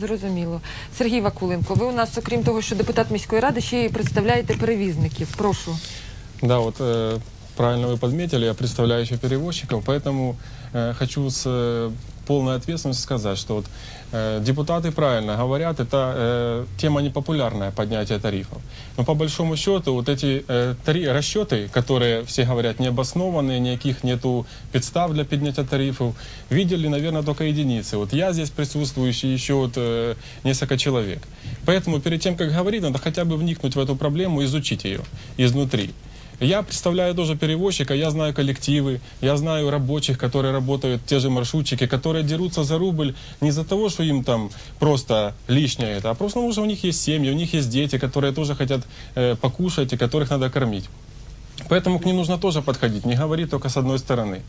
Зрозуміло. Сергій Вакуленко, ви у нас, окрім того, що депутат міської ради, ще й представляєте перевізників. Прошу. Да, вот э, правильно вы подметили, я представляю еще перевозчиков, поэтому э, хочу с э, полной ответственностью сказать, что вот, э, депутаты правильно говорят, это э, тема непопулярная, поднятие тарифов. Но по большому счету вот эти э, тари- расчеты, которые все говорят необоснованные, никаких нету подстав для поднятия тарифов, видели, наверное, только единицы. Вот я здесь присутствующий, еще вот э, несколько человек. Поэтому перед тем, как говорить, надо хотя бы вникнуть в эту проблему, изучить ее изнутри. Я представляю тоже перевозчика, я знаю коллективы, я знаю рабочих, которые работают, те же маршрутчики, которые дерутся за рубль не из-за того, что им там просто лишнее это, а просто потому, что у них есть семьи, у них есть дети, которые тоже хотят э, покушать и которых надо кормить. Поэтому к ним нужно тоже подходить, не говорить только с одной стороны.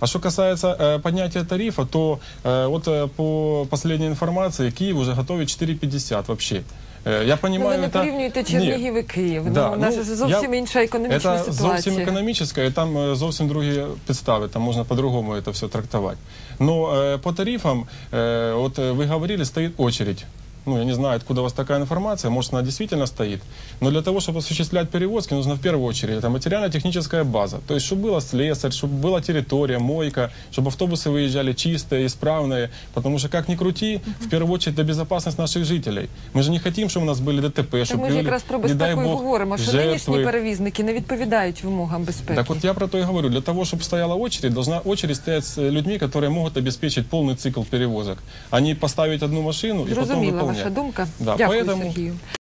А что касается э, поднятия тарифа, то э, вот э, по последней информации Киев уже готовит 4,50 вообще. Э, я Ну, понимаю, ви не это... порівнюєте Нет. Чернігів і Київ. Да, ну, у нас ну, же зовсім я- інша економічна Це ситуація. зовсім економічне, і там е, зовсім другі підстави, там можна по-другому це все трактувати. Но э, по тарифам, э, вот э, вы говорили, стоит очередь. Ну, я не знаю, откуда у вас такая информация, может, она действительно стоит. Но для того, чтобы осуществлять перевозки, нужно в первую очередь это материально-техническая база. То есть, чтобы было слесарь, чтобы была территория, мойка, чтобы автобусы выезжали чистые, исправные. Потому что, как ни крути, в первую очередь, это безопасность наших жителей. Мы же не хотим, чтобы у нас были ДТП, Так чтобы ми ж люди, якраз про не дай безпеку і бог, говоримо, що нинішні жертвы. перевізники не відповідають вимогам безпеки. Так вот я про то и говорю. Для того, чтобы стояла очередь, должна очередь стоять с э, людьми, которые могут обеспечить полный цикл перевозок. А не поставить одну машину и потом Зрозуміла выполнять. ваша думка. Да, Дякую, поэтому Сергію.